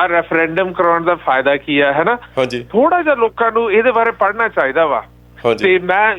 ਆ ਰੈਫਰੈਂਡਮ ਕਰਾਉਣ ਦਾ ਫਾਇਦਾ ਕੀ ਆ ਹੈ ਨਾ ਹਾਂਜੀ। ਥੋੜਾ ਜਿਹਾ ਲੋਕਾਂ ਨੂੰ ਇਹਦੇ ਬਾਰੇ ਪੜ੍ਹਨਾ ਚਾਹੀਦਾ ਵਾ। ਤੇ ਮੈਂ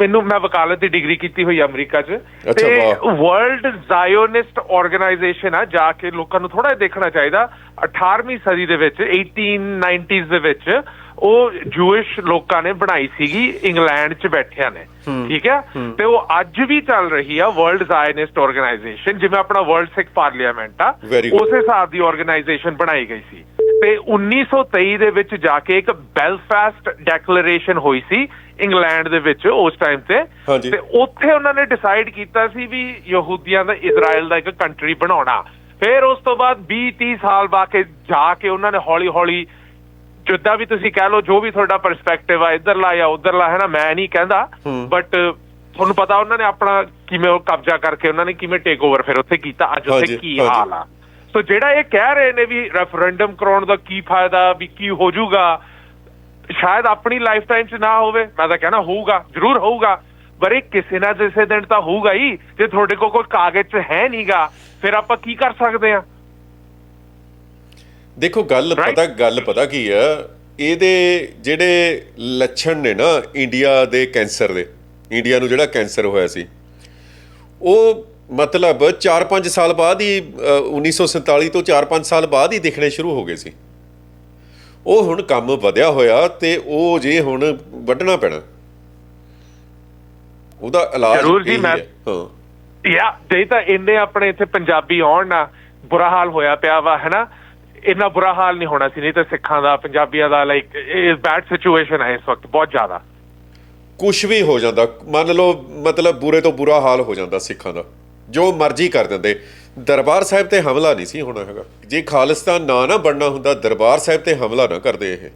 ਮੈਨੂੰ ਮੈਂ ਵਕਾਲਤ ਦੀ ਡਿਗਰੀ ਕੀਤੀ ਹੋਈ ਅਮਰੀਕਾ 'ਚ। ਤੇ। ਵਰਲਡ ਜ਼ਾਇਓਨਿਸਟ ਆਰਗੇਨਾਈਜੇਸ਼ਨ ਆ ਜਾ ਕੇ ਲੋਕਾਂ ਨੂੰ ਥੋੜਾ ਦੇਖਣਾ ਚਾਹੀਦਾ। 18ਵੀਂ ਸਦੀ ਦੇ ਵਿੱਚ 1890s ਦੇ ਵਿੱਚ ਉਹ ਜੂਇਸ਼ ਲੋਕਾਂ ਨੇ ਬਣਾਈ ਸੀਗੀ ਇੰਗਲੈਂਡ 'ਚ ਬੈਠਿਆਂ ਨੇ। ਠੀਕ ਹੈ? ਤੇ ਉਹ ਅੱਜ ਵੀ ਚੱਲ ਰਹੀ ਆ ਵਰਲਡ ਜ਼ਾਇਓਨਿਸਟ ਆਰਗੇਨਾਈਜੇਸ਼ਨ ਜਿਵੇਂ ਆਪਣਾ ਵਰਲਡ ਸਿੱਖ ਪਾਰਲੀਮੈਂਟ ਆ. ਉਸੇ ਹਿਸਾਬ ਦੀ ਆਰਗੇਨਾਈਜੇਸ਼ਨ ਬਣਾਈ ਗਈ ਸੀ। ਤੇ 1923 ਦੇ ਵਿੱਚ ਜਾ ਕੇ ਇੱਕ ਬੈਲਫਾਸਟ ਡੈਕਲੇਰੇਸ਼ਨ ਹੋਈ ਸੀ ਇੰਗਲੈਂਡ ਦੇ ਵਿੱਚ ਉਸ ਟਾਈਮ ਤੇ। ਤੇ ਉੱਥੇ ਉਹਨਾਂ ਨੇ ਡਿਸਾਈਡ ਕੀਤਾ ਸੀ ਵੀ ਯਹੂਦੀਆਂ ਦਾ ਇਜ਼ਰਾਈਲ ਦਾ ਇੱਕ ਕੰਟਰੀ ਬਣਾਉਣਾ। ਫਿਰ ਉਸ ਤੋਂ ਬਾਅਦ 20 30 ਸਾਲ ਬਾਅਦ ਕੇ ਜਾ ਕੇ ਉਹਨਾਂ ਨੇ ਹੌਲੀ ਹੌਲੀ ਜਿੱਦਾਂ ਵੀ ਤੁਸੀਂ ਕਹਿ ਲਓ ਜੋ ਵੀ ਤੁਹਾਡਾ ਪਰਸਪੈਕਟਿਵ ਆ ਇਧਰਲਾ ਜਾਂ ਉਧਰਲਾ ਹੈ ਨਾ ਮੈਂ ਨਹੀਂ ਕਹਿੰਦਾ। ਬਟ ਤੁਹਾਨੂੰ ਪਤਾ ਉਹਨਾਂ ਨੇ ਆਪਣਾ ਕਿਵੇਂ ਉਹ ਕਬਜ਼ਾ ਕਰਕੇ ਉਹਨਾਂ ਨੇ ਕਿਵੇਂ ਟੇਕ ਓਵਰ ਫਿਰ ਉੱਥੇ ਕੀਤਾ ਅੱਜ ਉੱਥੇ ਕੀ। ਹਾਲ ਆ ਸੋ ਜਿਹੜਾ ਇਹ ਕਹਿ ਰਹੇ ਨੇ ਵੀ ਰੈਫਰੈਂਡਮ ਕਰਾਉਣ ਦਾ ਕੀ ਫਾਇਦਾ ਵੀ ਕੀ ਹੋ ਜਾਊਗਾ ਸ਼ਾਇਦ ਆਪਣੀ ਲਾਈਫ ਟਾਈਮ 'ਚ ਨਾ ਹੋਵੇ ਮੈਂ ਤਾਂ ਕਹਿਣਾ ਹੋਊਗਾ ਜ਼ਰੂਰ ਹੋਊਗਾ ਪਰ ਇਹ ਕਿਸੇ ਨਾ ਕਿਸੇ ਦਿਨ ਤਾਂ ਹੋਊਗਾ ਹੀ ਜੇ ਤੁਹਾਡੇ ਕੋਲ ਕੋਈ ਕਾਗਜ਼ 'ਚ ਹੈ ਨਹੀਂਗਾ ਫਿਰ ਆਪਾਂ ਕੀ ਕਰ ਸਕਦੇ ਆ ਦੇਖੋ ਗੱਲ? ਪਤਾ ਗੱਲ ਪਤਾ ਕੀ ਆ? ਇਹਦੇ ਜਿਹੜੇ ਲੱਛਣ ਨੇ ਨਾ ਇੰਡੀਆ ਦੇ ਕੈਂਸਰ ਦੇ ਇੰਡੀਆ ਨੂੰ ਜਿਹੜਾ ਕੈਂਸਰ ਹੋਇਆ ਸੀ ਉਹ ਮਤਲਬ 4-5 ਸਾਲ ਬਾਅਦ ਹੀ ਅ, 1947 ਤੋਂ 4-5 ਸਾਲ ਬਾਅਦ ਹੀ ਦਿਖਣੇ ਸ਼ੁਰੂ ਹੋ ਗਏ ਸੀ। ਉਹ ਹੁਣ ਕੰਮ ਵਧਿਆ ਹੋਇਆ ਤੇ ਉਹ ਜੇ ਹੁਣ ਵੱਢਣਾ ਪੈਣਾ। ਉਹਦਾ ਇਲਾਜ ਜ਼ਰੂਰ ਜੀ, ਮੈਂ- ਹੈ। ਹਾਂ। ਯਾ ਜੇ ਤਾਂ ਇੰਨੇ ਆਪਣੇ ਇੱਥੇ ਪੰਜਾਬੀ ਆਉਣ ਨਾ ਬੁਰਾ ਹਾਲ ਹੋਇਆ ਪਿਆ ਵਾ ਹੈਨਾ? ਇੰਨਾ ਬੁਰਾ ਹਾਲ ਨਹੀਂ ਹੋਣਾ ਸੀ, ਨਹੀਂ ਤਾਂ ਸਿੱਖਾਂ ਦਾ, ਪੰਜਾਬੀਆਂ ਦਾ ਲਾਈਕ ਇਸ ਬੈਡ ਸਿਚੁਏਸ਼ਨ ਹੈ ਇਸ ਵਕਤ, ਬਹੁਤ ਜ਼ਿਆਦਾ। ਕੁਝ ਵੀ ਹੋ ਜਾਂਦਾ, ਮੰਨ ਲਓ, ਮਤਲਬ ਬੁਰੇ ਤੋਂ ਬੁਰਾ ਹਾਲ ਹੋ ਜਾਂਦਾ ਸਿੱਖਾਂ ਦਾ, ਜੋ ਮਰਜ਼ੀ ਕਰ ਦਿੰਦੇ। ਦਰਬਾਰ ਸਾਹਿਬ ਤੇ ਹਮਲਾ ਨਹੀਂ ਸੀ ਹੋਣਾ ਹੈਗਾ। ਜੇ ਖਾਲਿਸਤਾਨ ਨਾ ਨਾ ਬਣਨਾ ਹੁੰਦਾ, ਦਰਬਾਰ ਸਾਹਿਬ ਤੇ ਹਮਲਾ ਨਾ ਕਰਦੇ ਇਹ।